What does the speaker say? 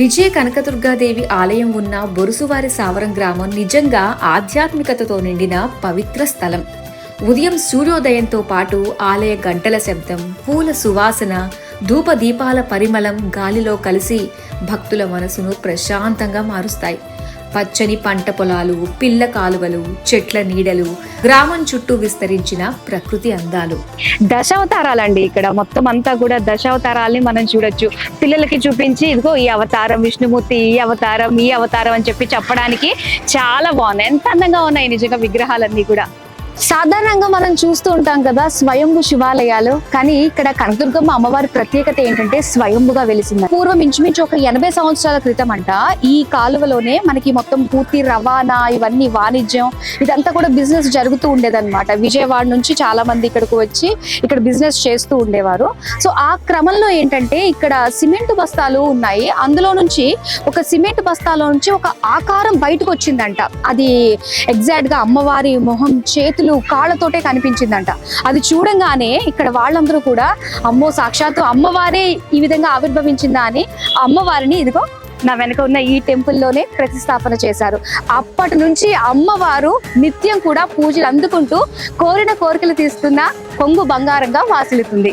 విజయ కనకదుర్గాదేవి ఆలయం ఉన్న బొరుసువారి సావరం గ్రామం నిజంగా ఆధ్యాత్మికతతో నిండిన పవిత్ర స్థలం. ఉదయం సూర్యోదయంతో పాటు ఆలయ గంటల శబ్దం పూల సువాసన ధూపదీపాల పరిమళం గాలిలో కలిసి భక్తుల మనసును ప్రశాంతంగా మారుస్తాయి. పచ్చని పంట పొలాలు పిల్ల కాలువలు చెట్ల నీడలు గ్రామం చుట్టూ విస్తరించిన ప్రకృతి అందాలు. దశావతారాలండి ఇక్కడ. మొత్తం అంతా కూడా దశావతారాల్ని మనం చూడొచ్చు. పిల్లలకి చూపించి ఇదిగో ఈ అవతారం విష్ణుమూర్తి ఈ అవతారం ఈ అవతారం అని చెప్పి చెప్పడానికి చాలా బాగున్నాయి. ఎంత అందంగా ఉన్నాయి నిజంగా విగ్రహాలన్నీ కూడా. సాధారణంగా మనం చూస్తూ ఉంటాం కదా స్వయంభు శివాలయాలు. కానీ ఇక్కడ కనకదుర్గమ్మ అమ్మవారి ప్రత్యేకత ఏంటంటే స్వయంభుగా వెలిసింది. పూర్వం ఇంచుమించు ఒక ఎనభై సంవత్సరాల క్రితం అంట ఈ కాలువలోనే మనకి మొత్తం పూర్తి రవాణా ఇవన్నీ వాణిజ్యం ఇదంతా కూడా బిజినెస్ జరుగుతూ ఉండేదన్నమాట. విజయవాడ నుంచి చాలా మంది ఇక్కడికి వచ్చి ఇక్కడ బిజినెస్ చేస్తూ ఉండేవారు. సో ఆ క్రమంలో ఏంటంటే ఇక్కడ సిమెంట్ బస్తాలు ఉన్నాయి. అందులో నుంచి ఒక సిమెంట్ బస్తాలో నుంచి ఒక ఆకారం బయటకు వచ్చిందంట. అది ఎగ్జాక్ట్గా అమ్మవారి మొహం చేతి చేతులు కాళ్ళతోటే కనిపించిందంట. అది చూడంగానే ఇక్కడ వాళ్ళందరూ కూడా అమ్మో సాక్షాత్తు అమ్మవారే ఈ విధంగా ఆవిర్భవించిందా అని అమ్మవారిని ఇదిగో నా వెనక ఉన్న ఈ టెంపుల్లోనే ప్రతిష్టాపన చేశారు. అప్పటి నుంచి అమ్మవారు నిత్యం కూడా పూజలు అందుకుంటూ కోరిన కోరికలు తీస్తున్న కొంగు బంగారంగా వాసిల్లుతుంది.